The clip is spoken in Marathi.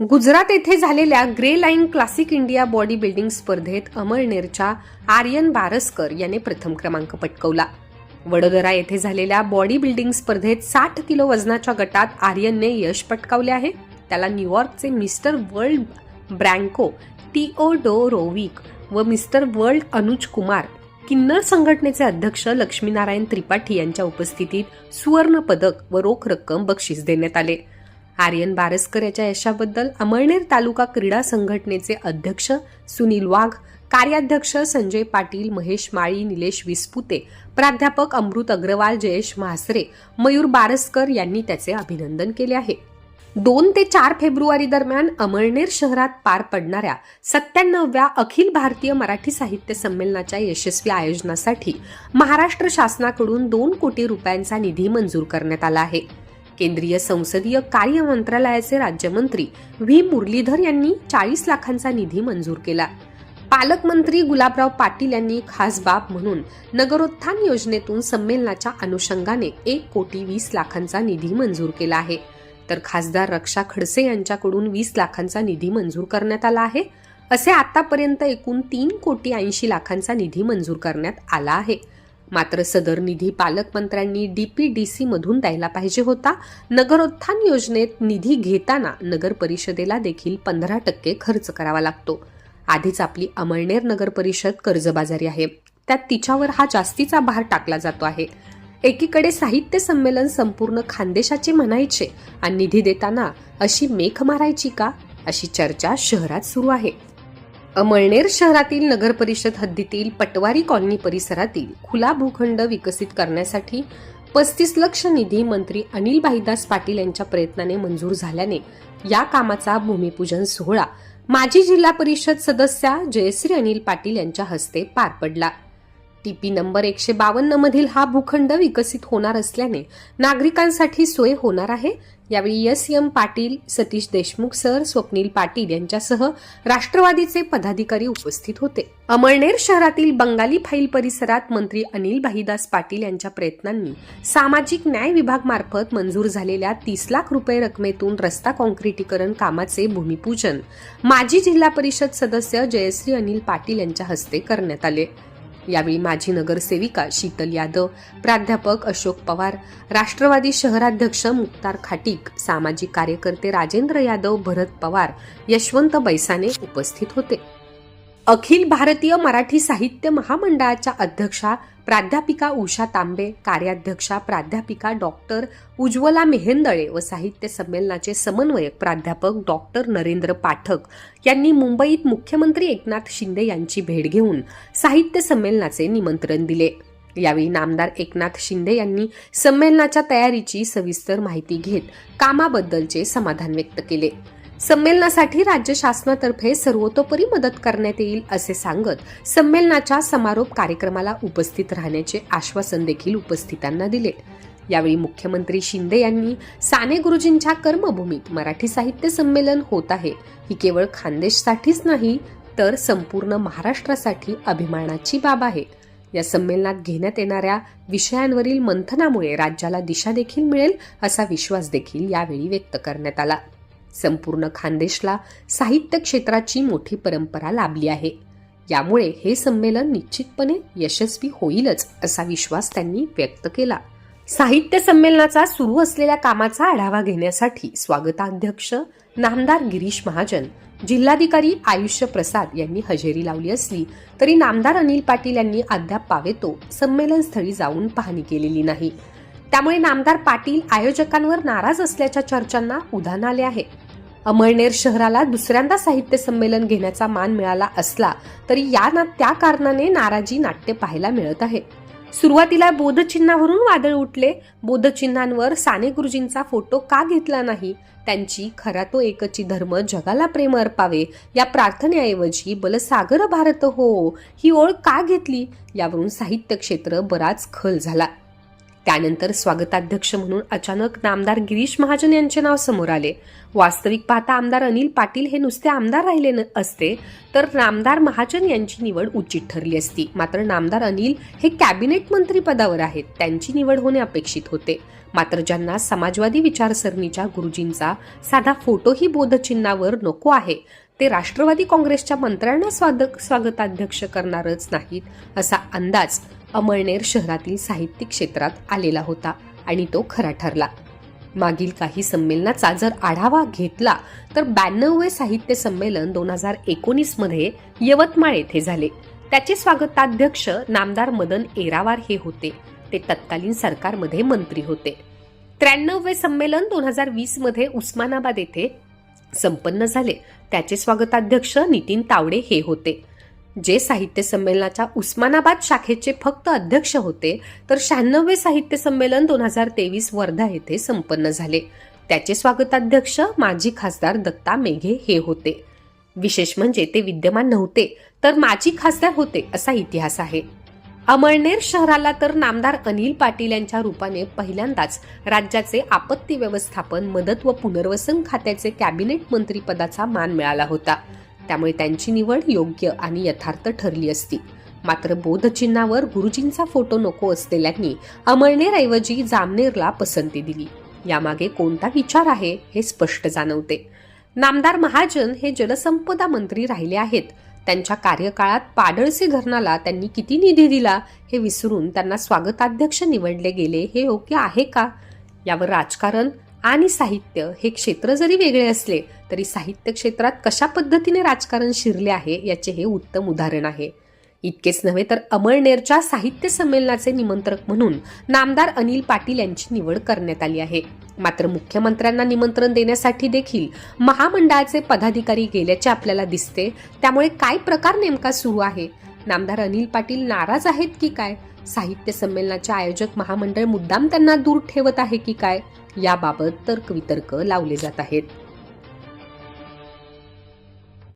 गुजरात येथे झालेल्या grey line classic India body building स्पर्धेत अमळनेरच्या आर्यन बारसकर याने प्रथम क्रमांक पटकवला. वडोदरा येथे झालेल्या बॉडी बिल्डिंग स्पर्धेत साठ किलो वजनाच्या गटात आर्यनने यश पटकावले आहे. त्याला न्यूयॉर्कचे मिस्टर वर्ल्ड ब्रँको टिओडोरोविक व मिस्टर वर्ल्ड अनुज कुमार किन्नर संघटनेचे अध्यक्ष लक्ष्मीनारायण त्रिपाठी यांच्या उपस्थितीत सुवर्ण पदक व रोख रक्कम बक्षीस देण्यात आले. आर्यन बारसकर याच्या यशाबद्दल अमळनेर तालुका क्रीडा संघटनेचे अध्यक्ष सुनील वाघ कार्याध्यक्ष संजय पाटील महेश माळी निलेश विस्पुते प्राध्यापक अमृत अग्रवाल जयेश म्हासरे मयूर बारसकर यांनी त्याचे अभिनंदन केले आहे. दोन ते चार फेब्रुवारी दरम्यान अमळनेर शहरात पार पडणाऱ्या सत्त्याण्णव्या अखिल भारतीय मराठी साहित्य संमेलनाच्या यशस्वी आयोजनासाठी महाराष्ट्र शासनाकडून दोन कोटी रुपयांचा निधी मंजूर करण्यात आला आहे. केंद्रीय संसदीय कार्य मंत्रालयाचे राज्यमंत्री व्ही. मुरलीधर यांनी चाळीस लाखांचा निधी मंजूर केला. पालकमंत्री गुलाबराव पाटील यांनी खास बाब म्हणून नगरोत्थान योजनेतून संमेलनाच्या अनुषंगाने एक कोटी वीस लाखांचा निधी मंजूर केला आहे. तर खासदार रक्षा खडसे यांच्याकडून वीस लाखांचा निधी मंजूर करण्यात आला आहे. असे आतापर्यंत एकूण तीन कोटी ऐंशी लाखांचा निधी मंजूर करण्यात आला आहे. मात्र सदर निधी पालकमंत्र्यांनी डीपीडीसी मधून द्यायला पाहिजे होता. नगरोत्थान योजनेत निधी घेताना नगर परिषदेला देखील पंधरा टक्के खर्च करावा लागतो. आधीच आपली अमळनेर नगर परिषद कर्जबाजारी आहे. त्यात तिच्यावर हा जास्तीचा भार टाकला जातो आहे. एकीकडे साहित्य संमेलन संपूर्ण खानदेशाचे म्हणायचे आणि निधी देताना अशी मेख मारायची का? अशी चर्चा शहरात सुरू आहे. अमळनेर शहरातील नगर परिषद हद्दीतील पटवारी कॉलनी परिसरातील खुला भूखंड विकसित करण्यासाठी पस्तीस लक्ष निधी मंत्री अनिल भाईदास पाटील यांच्या प्रयत्नाने मंजूर झाल्याने या कामाचा भूमिपूजन सोहळा माजी जिल्हा परिषद सदस्या जयश्री अनिल पाटील यांच्या हस्ते पार पडला. टीपी नंबर एकशे बावन्न मधील हा भूखंड विकसित होणार असल्याने नागरिकांसाठी सोय होणार आहे. यावेळी S M Patil Satish Deshmukh sir Swapnil Patil यांच्यासह राष्ट्रवादीचे पदाधिकारी उपस्थित होते. अमळनेर शहरातील बंगाली फाईल परिसरात मंत्री अनिल भाईदास पाटील यांच्या प्रयत्नांनी सामाजिक न्याय विभाग मार्फत मंजूर झालेल्या तीस लाख रुपये रकमेतून रस्ता काँक्रिटीकरण कामाचे भूमिपूजन माजी जिल्हा परिषद सदस्य जयश्री अनिल पाटील यांच्या हस्ते करण्यात आले. यावेळी माजी नगरसेविका शीतल यादव प्राध्यापक अशोक पवार राष्ट्रवादी शहराध्यक्ष मुक्तार खाटीक सामाजिक कार्यकर्ते राजेंद्र यादव भरत पवार यशवंत बैसाने उपस्थित होते. अखिल भारतीय मराठी साहित्य महामंडळाच्या अध्यक्षा प्राध्यापिका उषा तांबे कार्याध्यक्षा प्राध्यापिका डॉक्टर उज्ज्वला मेहेंदळे व साहित्य संमेलनाचे समन्वयक प्राध्यापक डॉक्टर नरेंद्र पाठक यांनी मुंबईत मुख्यमंत्री एकनाथ शिंदे यांची भेट घेऊन साहित्य संमेलनाचे निमंत्रण दिले. यावेळी नामदार एकनाथ शिंदे यांनी संमेलनाच्या तयारीची सविस्तर माहिती घेत कामाबद्दलचे समाधान व्यक्त केले. संमेलनासाठी राज्य शासनातर्फे सर्वतोपरी मदत करण्यात येईल असे सांगत संमेलनाच्या समारोप कार्यक्रमाला उपस्थित राहण्याचे आश्वासन देखील उपस्थितांना दिले. यावेळी मुख्यमंत्री शिंदे यांनी साने गुरुजींच्या कर्मभूमीत मराठी साहित्य संमेलन होत आहे. ही केवळ खानदेशसाठीच नाही तर संपूर्ण महाराष्ट्रासाठी अभिमानाची बाब आहे. या संमेलनात घेण्यात येणाऱ्या विषयांवरील मंथनामुळे राज्याला दिशा देखील मिळेल असा विश्वास देखील यावेळी व्यक्त करण्यात आला. संपूर्ण खानदेशला साहित्य क्षेत्राची मोठी परंपरा लाभली आहे. यामुळे हे संमेलन निश्चितपणे यशस्वी होईलच असा विश्वास त्यांनी व्यक्त केला. साहित्य संमेलनाचा सुरू असलेल्या कामाचा आढावा घेण्यासाठी स्वागताध्यक्ष नामदार गिरीश महाजन जिल्हाधिकारी आयुष्य प्रसाद यांनी हजेरी लावली असली तरी नामदार अनिल पाटील यांनी अद्याप पावेतो संमेलनस्थळी जाऊन पाहणी केलेली नाही. त्यामुळे नामदार पाटील आयोजकांवर नाराज असल्याच्या चर्चांना उधाण आले आहे. अमळनेर शहराला दुसऱ्यांदा साहित्य संमेलन घेण्याचा मान मिळाला असला तरी या ना त्या कारणाने नाराजी नाट्य पाहायला मिळत आहे. सुरुवातीला बोधचिन्हावरून वादळ उठले. बोधचिन्हांवर साने गुरुजींचा फोटो का घेतला नाही? त्यांची खरा तो एकची धर्म जगाला प्रेम अर्पावे. या प्रार्थनेऐवजी बलसागर भारत हो ही ओळ का घेतली? यावरून साहित्य क्षेत्र बराच खल झाला. त्यानंतर स्वागताध्यक्ष म्हणून अचानक नामदार गिरीश महाजन यांचे नाव समोर आले. वास्तविक पाहता आमदार अनिल पाटील हे नुसते आमदार राहिले न- असते तर नामदार महाजन यांची निवड उचित ठरली असती. मात्र नामदार अनिल हे कॅबिनेट मंत्री पदावर आहेत. त्यांची निवड होणे अपेक्षित होते. मात्र ज्यांना समाजवादी विचारसरणीच्या गुरुजींचा साधा फोटोही बोधचिन्हावर नको आहे ते राष्ट्रवादी काँग्रेसच्या मंत्र्यांना स्वागताध्यक्ष करणारच नाहीत असा अंदाज अमळनेर शहरातील साहित्यिक क्षेत्रात आलेला होता आणि तो खरा ठरला. मागील काही संमेलनाचा जर आढावा घेतला तर ब्याण्णववे साहित्य संमेलन दोन हजार एकोणीसमध्ये यवतमाळ येथे झाले. त्याचे स्वागताध्यक्ष नामदार मदन एरावार हे होते. ते तत्कालीन सरकारमध्ये मंत्री होते. त्र्याण्णववे संमेलन दोन हजार वीसमध्ये उस्मानाबाद येथे संपन्न झाले. त्याचे स्वागताध्यक्ष नितीन तावडे हे होते. जे साहित्य संमेलनाच्या उस्मानाबाद शाखेचे फक्त अध्यक्ष होते तर शहाण्णवे साहित्य संमेलन दोन हजार तेवीस वर्धा येथे संपन्न झाले. त्याचे स्वागताध्यक्ष माजी खासदार दत्ता मेघे हे होते. विशेष म्हणजे ते विद्यमान नव्हते तर माजी खासदार होते असा इतिहास आहे. अमळनेर शहराला तर नामदार अनिल पाटील यांच्या रूपाने पहिल्यांदाच राज्याचे आपत्ती व्यवस्थापन मदत व पुनर्वसन खात्याचे कॅबिनेट मंत्रीपदाचा मान मिळाला होता. त्यामुळे त्यांची निवड योग्य आणि यथार्थ ठरली असती. मात्र बोधचिन्हावर गुरुजींचा फोटो नको असलेल्यांनी अमळनेरऐवजी जामनेरला पसंती दिली. यामागे कोणता विचार आहे हे स्पष्ट जाणवते. नामदार महाजन हे जलसंपदा मंत्री राहिले आहेत. त्यांच्या कार्यकाळात पाडळसे धरणाला त्यांनी किती निधी दिला हे विसरून त्यांना स्वागताध्यक्ष निवडले गेले हे योग्य आहे का? यावर राजकारण आणि साहित्य हे क्षेत्र जरी वेगळे असले तरी साहित्य क्षेत्रात कशा पद्धतीने राजकारण शिरले आहे याचे हे उत्तम उदाहरण आहे. इतकेच नव्हे तर अमळनेरच्या साहित्य संमेलनाचे निमंत्रक म्हणून नामदार अनिल पाटील यांची निवड करण्यात आली आहे. मात्र मुख्यमंत्र्यांना निमंत्रण देण्यासाठी देखील महामंडळाचे पदाधिकारी गेल्याचे आपल्याला दिसते. त्यामुळे काय प्रकार नेमका सुरू आहे? नामदार अनिल पाटील नाराज आहेत की काय? साहित्य संमेलनाचे आयोजक महामंडळ मुद्दाम त्यांना दूर ठेवत आहे की काय? याबाबत तर्कवितर्क लावले जात आहेत.